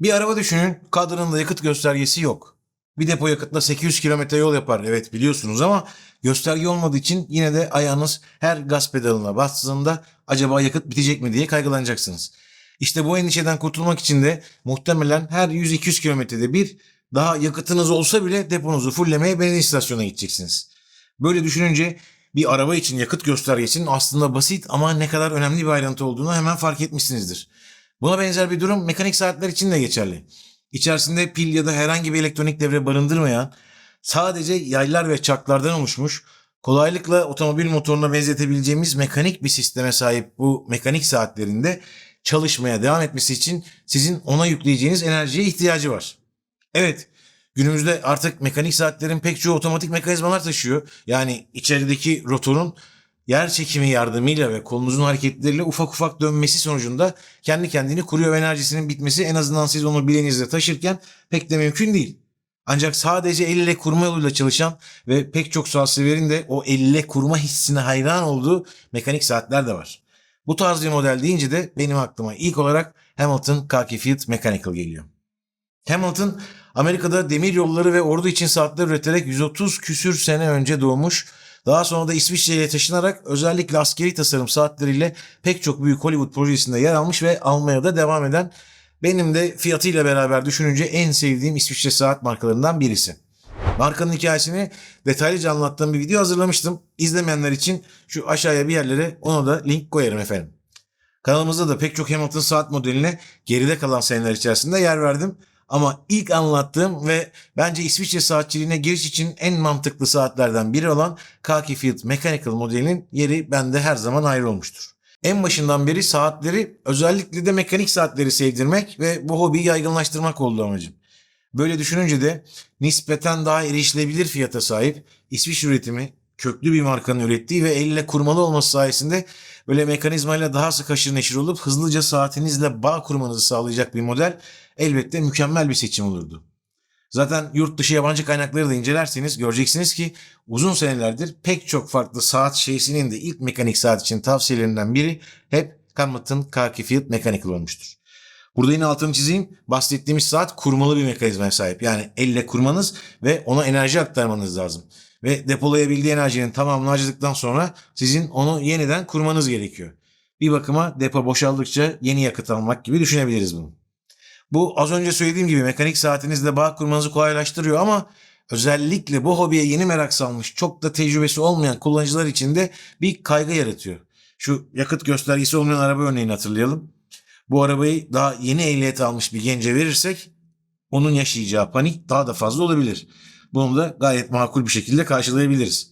Bir araba düşünün, kadranında yakıt göstergesi yok. Bir depo yakıtla 800 kilometre yol yapar evet biliyorsunuz ama gösterge olmadığı için yine de ayağınız her gaz pedalına bastığında acaba yakıt bitecek mi diye kaygılanacaksınız. İşte bu endişeden kurtulmak için de muhtemelen her 100-200 kilometrede bir daha yakıtınız olsa bile deponuzu fullemeye benzin istasyonuna gideceksiniz. Böyle düşününce bir araba için yakıt göstergesinin aslında basit ama ne kadar önemli bir ayrıntı olduğunu hemen fark etmişsinizdir. Buna benzer bir durum mekanik saatler için de geçerli. İçerisinde pil ya da herhangi bir elektronik devre barındırmayan, sadece yaylar ve çaklardan oluşmuş, kolaylıkla otomobil motoruna benzetebileceğimiz mekanik bir sisteme sahip bu mekanik saatlerinde çalışmaya devam etmesi için sizin ona yükleyeceğiniz enerjiye ihtiyacı var. Evet, günümüzde artık mekanik saatlerin pek çoğu otomatik mekanizmalar taşıyor. Yani içerideki rotorun yer çekimi yardımıyla ve kolunuzun hareketleriyle ufak ufak dönmesi sonucunda kendi kendini kuruyor ve enerjisinin bitmesi en azından siz onu bileğinizde taşırken pek de mümkün değil. Ancak sadece el ile kurma yoluyla çalışan ve pek çok saat severin de o el ile kurma hissine hayran olduğu mekanik saatler de var. Bu tarz bir model deyince de benim aklıma ilk olarak Hamilton Khaki Field Mechanical geliyor. Hamilton Amerika'da demir yolları ve ordu için saatler üreterek 130 küsür sene önce doğmuş. Daha sonra da İsviçre'ye taşınarak özellikle askeri tasarım saatleriyle pek çok büyük Hollywood projesinde yer almış ve almaya da devam eden benim de fiyatıyla beraber düşününce en sevdiğim İsviçre saat markalarından birisi. Markanın hikayesini detaylıca anlattığım bir video hazırlamıştım. İzlemeyenler için şu aşağıya bir yerlere ona da link koyarım efendim. Kanalımızda da pek çok Hamilton saat modeline geride kalan seneler içerisinde yer verdim. Ama ilk anlattığım ve bence İsviçre saatçiliğine giriş için en mantıklı saatlerden biri olan Khaki Field Mechanical modelinin yeri bende her zaman ayrı olmuştur. En başından beri saatleri özellikle de mekanik saatleri sevdirmek ve bu hobiyi yaygınlaştırmak oldu amacım. Böyle düşününce de nispeten daha erişilebilir fiyata sahip İsviçre üretimi köklü bir markanın ürettiği ve elle kurmalı olması sayesinde böyle mekanizmayla daha sık haşır neşir olup hızlıca saatinizle bağ kurmanızı sağlayacak bir model elbette mükemmel bir seçim olurdu. Zaten yurt dışı yabancı kaynakları da incelerseniz göreceksiniz ki uzun senelerdir pek çok farklı saat şeysinin de ilk mekanik saat için tavsiyelerinden biri hep Hamilton Khaki Field Mechanical olmuştur. Burada yine altını çizeyim. Bahsettiğimiz saat kurmalı bir mekanizmaya sahip. Yani elle kurmanız ve ona enerji aktarmanız lazım. Ve depolayabildiği enerjinin tamamını harcadıktan sonra sizin onu yeniden kurmanız gerekiyor. Bir bakıma depo boşaldıkça yeni yakıt almak gibi düşünebiliriz bunu. Bu az önce söylediğim gibi mekanik saatinizle bağ kurmanızı kolaylaştırıyor ama özellikle bu hobiye yeni merak salmış çok da tecrübesi olmayan kullanıcılar için de bir kaygı yaratıyor. Şu yakıt göstergesi olmayan araba örneğini hatırlayalım. Bu arabayı daha yeni ehliyet almış bir gence verirsek onun yaşayacağı panik daha da fazla olabilir. Bunu da gayet makul bir şekilde karşılayabiliriz.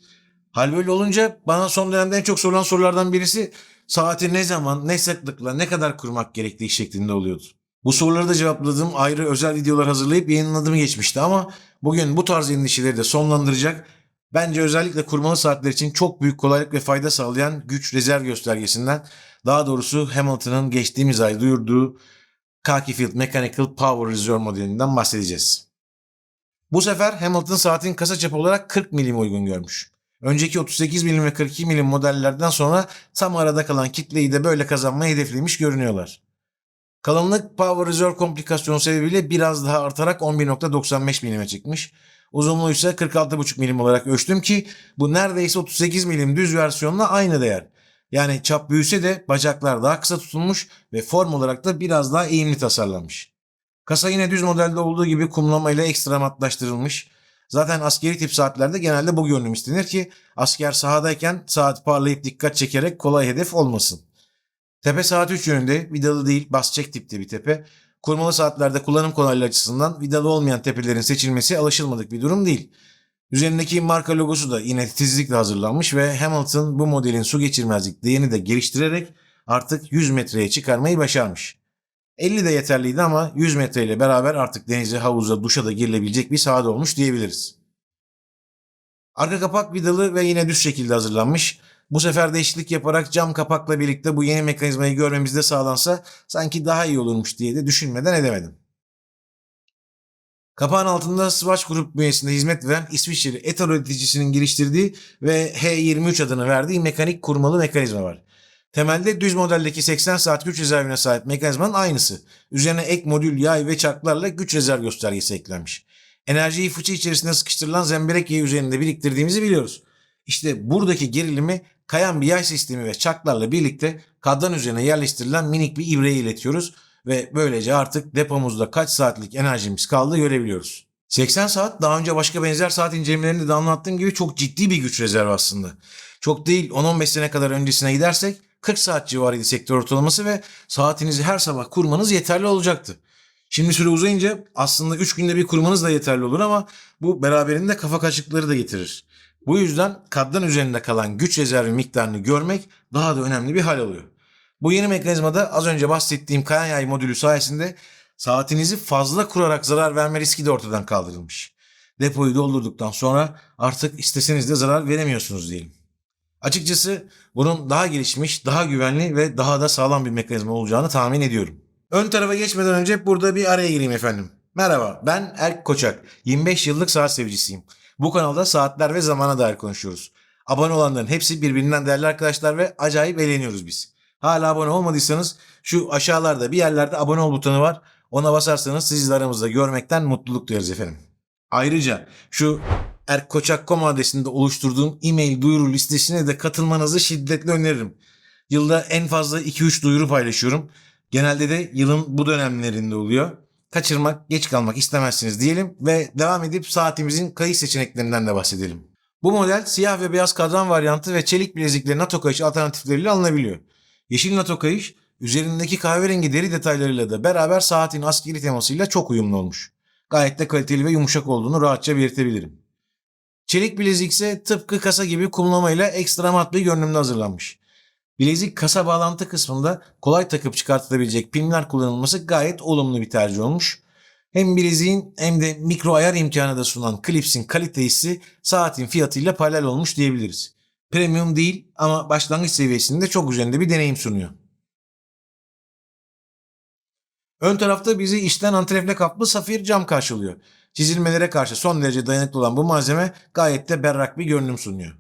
Hal böyle olunca bana son dönemde en çok sorulan sorulardan birisi saati ne zaman, ne sıklıkla, ne kadar kurmak gerektiği şeklinde oluyordu. Bu soruları da cevapladığım ayrı özel videolar hazırlayıp yayınladığım geçmişti ama bugün bu tarz endişeleri de sonlandıracak bence özellikle kurmalı saatler için çok büyük kolaylık ve fayda sağlayan güç rezerv göstergesinden daha doğrusu Hamilton'ın geçtiğimiz ay duyurduğu Khaki Field Mechanical Power Reserve modelinden bahsedeceğiz. Bu sefer Hamilton saatin kasa çapı olarak 40 milim uygun görmüş. Önceki 38 milim ve 42 milim modellerden sonra tam arada kalan kitleyi de böyle kazanmayı hedeflemiş görünüyorlar. Kalınlık Power Reserve komplikasyonu sebebiyle biraz daha artarak 11.95 milime çıkmış. Uzunluğu ise 46.5 milim olarak ölçtüm ki bu neredeyse 38 milim düz versiyonla aynı değer. Yani çap büyüse de bacaklar daha kısa tutulmuş ve form olarak da biraz daha eğimli tasarlanmış. Kasa yine düz modelde olduğu gibi kumlama ile ekstra matlaştırılmış. Zaten askeri tip saatlerde genelde bu görünüm istenir ki asker sahadayken saat parlayıp dikkat çekerek kolay hedef olmasın. Tepe saat 3 yönünde vidalı değil bas çek tipte bir tepe. Kurmalı saatlerde kullanım kolaylığı açısından vidalı olmayan tepelerin seçilmesi alışılmadık bir durum değil. Üzerindeki marka logosu da yine titizlikle hazırlanmış ve Hamilton bu modelin su geçirmezlik değerini de geliştirerek artık 100 metreye çıkarmayı başarmış. 50 de yeterliydi ama 100 metre ile beraber artık denize, havuza, duşa da girilebilecek bir saat olmuş diyebiliriz. Arka kapak vidalı ve yine düz şekilde hazırlanmış. Bu sefer değişiklik yaparak cam kapakla birlikte bu yeni mekanizmayı görmemiz de sağlansa sanki daha iyi olurmuş diye de düşünmeden edemedim. Kapağın altında Swatch Grup bünyesinde hizmet veren İsviçreli etal üreticisinin geliştirdiği ve H23 adını verdiği mekanik kurmalı mekanizma var. Temelde düz modeldeki 80 saat güç rezervine sahip mekanizmanın aynısı. Üzerine ek modül, yay ve çarklarla güç rezerv göstergesi eklenmiş. Enerjiyi fıçı içerisinde sıkıştırılan zemberek yayı üzerinde biriktirdiğimizi biliyoruz. İşte buradaki gerilimi kayan bir yay sistemi ve çarklarla birlikte kadran üzerine yerleştirilen minik bir ibreye iletiyoruz ve böylece artık depomuzda kaç saatlik enerjimiz kaldı görebiliyoruz. 80 saat daha önce başka benzer saat incelemelerinde de anlattığım gibi çok ciddi bir güç rezervi aslında. Çok değil 10-15 sene kadar öncesine gidersek 40 saat civarıydı sektör ortalaması ve saatinizi her sabah kurmanız yeterli olacaktı. Şimdi süre uzayınca aslında 3 günde bir kurmanız da yeterli olur ama bu beraberinde kafa kaşıkları da getirir. Bu yüzden kadran üzerinde kalan güç rezervi miktarını görmek daha da önemli bir hal oluyor. Bu yeni mekanizmada az önce bahsettiğim kayan yay modülü sayesinde saatinizi fazla kurarak zarar verme riski de ortadan kaldırılmış. Depoyu doldurduktan sonra artık isteseniz de zarar veremiyorsunuz diyelim. Açıkçası bunun daha gelişmiş, daha güvenli ve daha da sağlam bir mekanizma olacağını tahmin ediyorum. Ön tarafa geçmeden önce burada bir araya gireyim efendim. Merhaba ben Erk Koçak. 25 yıllık saat sevgisiyim. Bu kanalda saatler ve zamana dair konuşuyoruz. Abone olanların hepsi birbirinden değerli arkadaşlar ve acayip eğleniyoruz biz. Hala abone olmadıysanız şu aşağılarda bir yerlerde abone ol butonu var. Ona basarsanız sizi aramızda görmekten mutluluk duyarız efendim. Ayrıca şu erkoçak.com adresinde oluşturduğum e-mail duyuru listesine de katılmanızı şiddetle öneririm. Yılda en fazla 2-3 duyuru paylaşıyorum. Genelde de yılın bu dönemlerinde oluyor. Kaçırmak, geç kalmak istemezsiniz diyelim ve devam edip saatimizin kayış seçeneklerinden de bahsedelim. Bu model siyah ve beyaz kadran varyantı ve çelik bilezikli NATO kayış alternatifleriyle alınabiliyor. Yeşil NATO kayış üzerindeki kahverengi deri detaylarıyla da beraber saatin askeri temasıyla çok uyumlu olmuş. Gayet de kaliteli ve yumuşak olduğunu rahatça belirtebilirim. Çelik bilezik ise tıpkı kasa gibi kumlamayla ekstra mat bir görünümde hazırlanmış. Bilezik kasa bağlantı kısmında kolay takıp çıkartılabilecek pimler kullanılması gayet olumlu bir tercih olmuş. Hem bileziğin hem de mikro ayar imkanı da sunan klipsin kalitesi saatin fiyatıyla paralel olmuş diyebiliriz. Premium değil ama başlangıç seviyesinde çok üzerinde bir deneyim sunuyor. Ön tarafta bizi içten antrefle kaplı safir cam karşılıyor. Çizilmelere karşı son derece dayanıklı olan bu malzeme gayet de berrak bir görünüm sunuyor.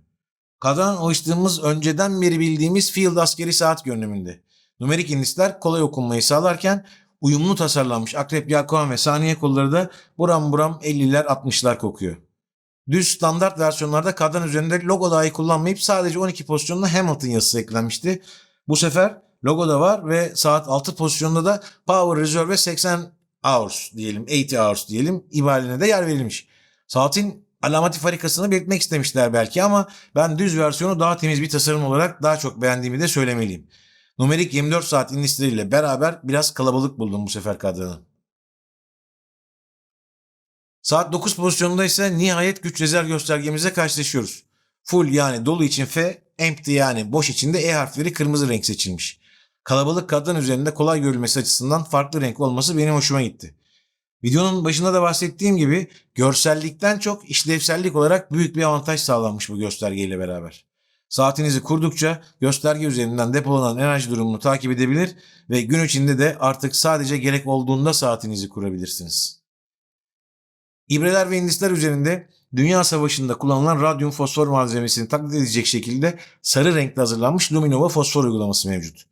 Kadran alıştığımız önceden beri bildiğimiz field askeri saat görünümünde. Numerik indisler kolay okunmayı sağlarken uyumlu tasarlanmış akrep yelkovan ve saniye kolları da buram buram 50'ler 60'lar kokuyor. Düz standart versiyonlarda kadran üzerinde logo dahi kullanmayıp sadece 12 pozisyonda Hamilton yazısı eklenmişti. Bu sefer logo da var ve saat 6 pozisyonda da Power Reserve 80 hours diyelim, 80 hours diyelim ibareline de yer verilmiş. Saatin alamati farikasını belirtmek istemişler belki ama ben düz versiyonu daha temiz bir tasarım olarak daha çok beğendiğimi de söylemeliyim. Numerik 24 saat indistleriyle beraber biraz kalabalık buldum bu sefer kadranı. Saat 9 pozisyonunda ise nihayet güç rezerv göstergemize karşılaşıyoruz. Full yani dolu için F, empty yani boş için de E harfleri kırmızı renk seçilmiş. Kalabalık kadran üzerinde kolay görülmesi açısından farklı renk olması benim hoşuma gitti. Videonun başında da bahsettiğim gibi görsellikten çok işlevsellik olarak büyük bir avantaj sağlanmış bu göstergeyle beraber. Saatinizi kurdukça gösterge üzerinden depolanan enerji durumunu takip edebilir ve gün içinde de artık sadece gerek olduğunda saatinizi kurabilirsiniz. İbreler ve indisler üzerinde Dünya Savaşı'nda kullanılan radyum fosfor malzemesini taklit edecek şekilde sarı renkli hazırlanmış Luminova fosfor uygulaması mevcut.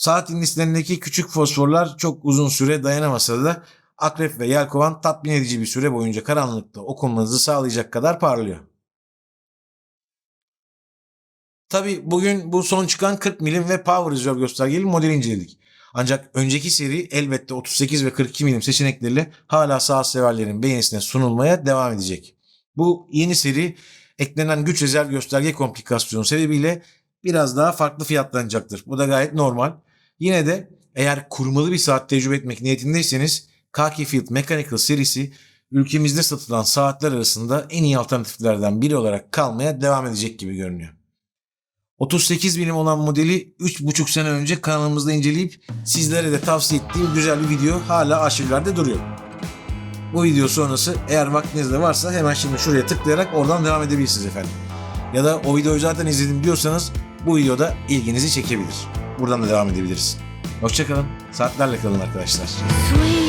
Saat indislerindeki küçük fosforlar çok uzun süre dayanamasa da akrep ve yelkovan tatmin edici bir süre boyunca karanlıkta okunmanızı sağlayacak kadar parlıyor. Tabi bugün bu son çıkan 40 milim ve Power Reserve göstergeli modeli inceledik. Ancak önceki seri elbette 38 ve 42 milim seçenekleriyle hala saat severlerin beğenisine sunulmaya devam edecek. Bu yeni seri eklenen güç rezerv gösterge komplikasyonu sebebiyle biraz daha farklı fiyatlanacaktır. Bu da gayet normal. Yine de eğer kurmalı bir saat tecrübe etmek niyetindeyseniz Kaki Field Mechanical serisi ülkemizde satılan saatler arasında en iyi alternatiflerden biri olarak kalmaya devam edecek gibi görünüyor. 38 milim olan modeli 3,5 sene önce kanalımızda inceleyip sizlere de tavsiye ettiğim güzel bir video hala arşivlerde duruyor. Bu video sonrası eğer vaktiniz de varsa hemen şimdi şuraya tıklayarak oradan devam edebilirsiniz efendim. Ya da o videoyu zaten izledim diyorsanız bu videoda ilginizi çekebilir. Buradan da devam edebiliriz. Hoşçakalın. Saatlerle kalın arkadaşlar. Sweet